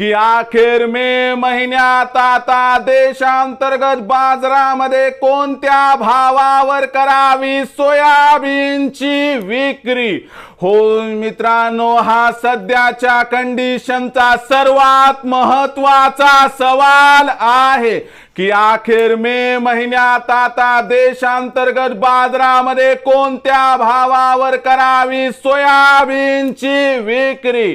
की अखेर मे महिन्यात आता देशांतर्गत बाजारामध्ये कोणत्या भावावर करावी सोयाबीनची विक्री? हो मित्रांनो हा सध्याच्या कंडिशनचा सर्वात महत्त्वाचा सवाल आहे की अखेर मे महिन्यात आता देशांतर्गत बाजारामध्ये कोणत्या भावावर करावी सोयाबीनची विक्री?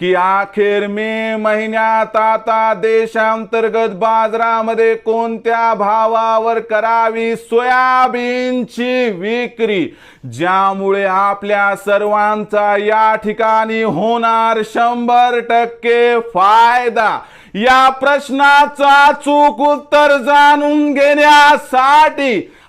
की अखेर मे महिन्यात आता देशांतर्गत बाजारामध्ये कोणत्या भावावर करावी सोयाबीनची विक्री ज्यामुळे आपल्या सर्वांचा या ठिकाणी होणार शंभर टक्के फायदा? या प्रश्नाचा चूक उत्तर जाणून घेण्यासाठी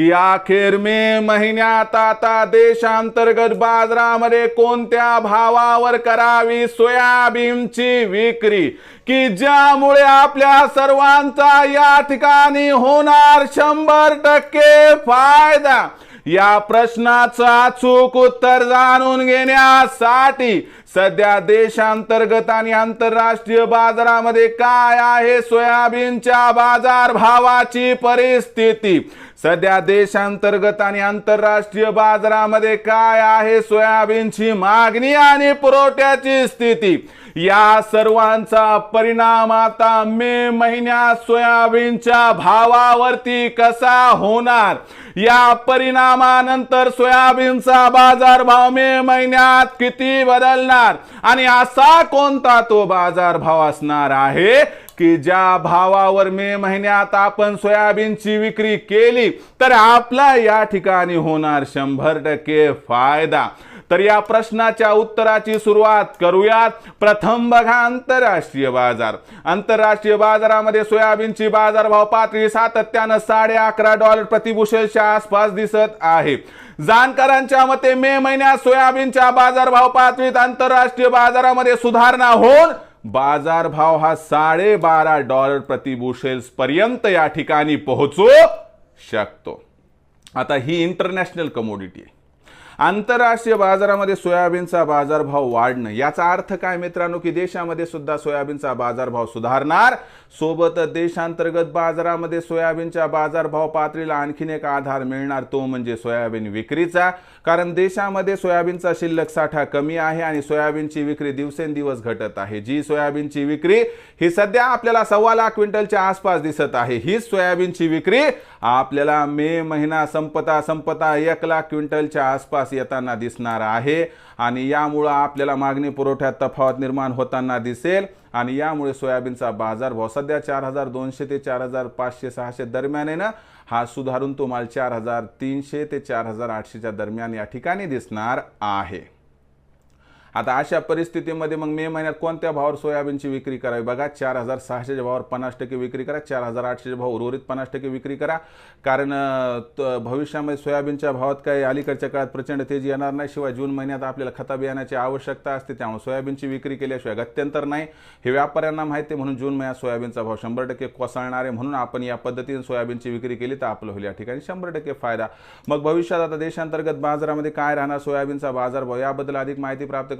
की अखेर मे महिन्यात आता देशांतर्गत बाजारामध्ये कोणत्या भावावर करावी सोयाबीनची विक्री? की ज्यामुळे आपल्या सर्वांचा या ठिकाणी होणार शंभर टक्के फायदा? या प्रश्नाचा अचूक उत्तर जाणून घेण्यासाठी सध्या देशांतर्गत आणि आंतरराष्ट्रीय बाजारामध्ये काय आहे सोयाबीनच्या बाजार भावाची परिस्थिती? सध्या देशांतर्गत आणि आंतरराष्ट्रीय बाजारामध्ये काय आहे सोयाबीनची मागणी आणि पुरवठ्याची स्थिती? या सर्वांचा परिणाम आता मे महिन्यात सोयाबीनच्या भावावरती कसा होणार? या परिणामानंतर सोयाबीनचा बाजारभाव मे महिन्यात किती बदलणार? आणि असा कोणता तो बाजार भाव असणार आहे? की ज्या भावावर मे महिन्यात आपण सोयाबीनची विक्री केली तर आपला या ठिकाणी होणार शंभर टक्के फायदा. तर या प्रश्नाच्या उत्तराची सुरुवात करूयात. प्रथम बघा आंतरराष्ट्रीय बाजार. आंतरराष्ट्रीय बाजारामध्ये सोयाबीनची बाजारभाव पातळी सातत्यानं साडे अकरा डॉलर प्रतिबुशेलच्या आसपास दिसत आहे. जाणकारांच्या मते मे महिन्यात सोयाबीनच्या बाजारभाव पातळीत आंतरराष्ट्रीय बाजारामध्ये सुधारणा होऊन बाजारभाव हा साडेबारा डॉलर प्रतिबुशेल्स पर्यंत या ठिकाणी पोहोचू शकतो. आता ही इंटरनॅशनल कमोडिटी आहे. आंतरराष्ट्रीय बाजारामध्ये सोयाबीनचा बाजारभाव वाढणं याचा अर्थ काय मित्रांनो की देशामध्ये सुद्धा सोयाबीनचा बाजारभाव सुधारणार. सोबत देशांतर्गत बाजारामध्ये सोयाबीनच्या बाजारभाव पातळीला आणखीन एक आधार मिळणार तो म्हणजे सोयाबीन विक्रीचा. कारण देशामध्ये सोयाबीनचा शिल्लक साठा कमी आहे आणि सोयाबीनची विक्री दिवसेंदिवस घटत आहे. जी सोयाबीनची विक्री ही सध्या आपल्याला सव्वा लाख क्विंटलच्या आसपास दिसत आहे. हीच सोयाबीनची विक्री आपल्याला मे महिना संपता संपता एक लाख क्विंटलच्या आसपास येताना दिसणार आहे आणि यामुळं आपल्याला मागणी पुरवठ्यात तफावत निर्माण होताना दिसेल आणि यामुळे सोयाबीनचा बाजारभाव सध्या चार हजार दोनशे ते चार हजार पाचशे सहाशे दरम्यान आहे ना हा सुधारून तुम्हाला चार हजार तीनशे ते चार हजार आठशेच्या दरम्यान या ठिकाणी दिसणार आहे. आता अशा परिस्थितीमध्ये मग मे महिन्यात कोणत्या भावावर सोयाबीनची विक्री करावी? बघा चार हजार सहाशेच्या भावावर पन्नास टक्के विक्री करा चार हजार आठशेच्या भाव उर्वरित पन्नास टक्के विक्री करा. कारण त- भविष्यामध्ये सोयाबीनच्या भावात काही अलीकडच्या काळात प्रचंड तेजी येणार नाही. शिवाय जून महिन्यात आपल्याला खता बियाण्याची आवश्यकता असते. त्यामुळे सोयाबीनची विक्री केल्याशिवाय गत्यंतर नाही. हे व्यापाऱ्यांना माहिती आहे म्हणून जून महिन्यात सोयाबीनचा भाव शंभर टक्के कोसळणार. आहे म्हणून आपण या पद्धतीने सोयाबीनची विक्री केली तर आपलं होईल या ठिकाणी शंभर टक्के फायदा. मग भविष्यात आता देशांतर्गत बाजारामध्ये काय राहणार? सोयाबीनचा बाजारभाव याबद्दल अधिक माहिती प्राप्त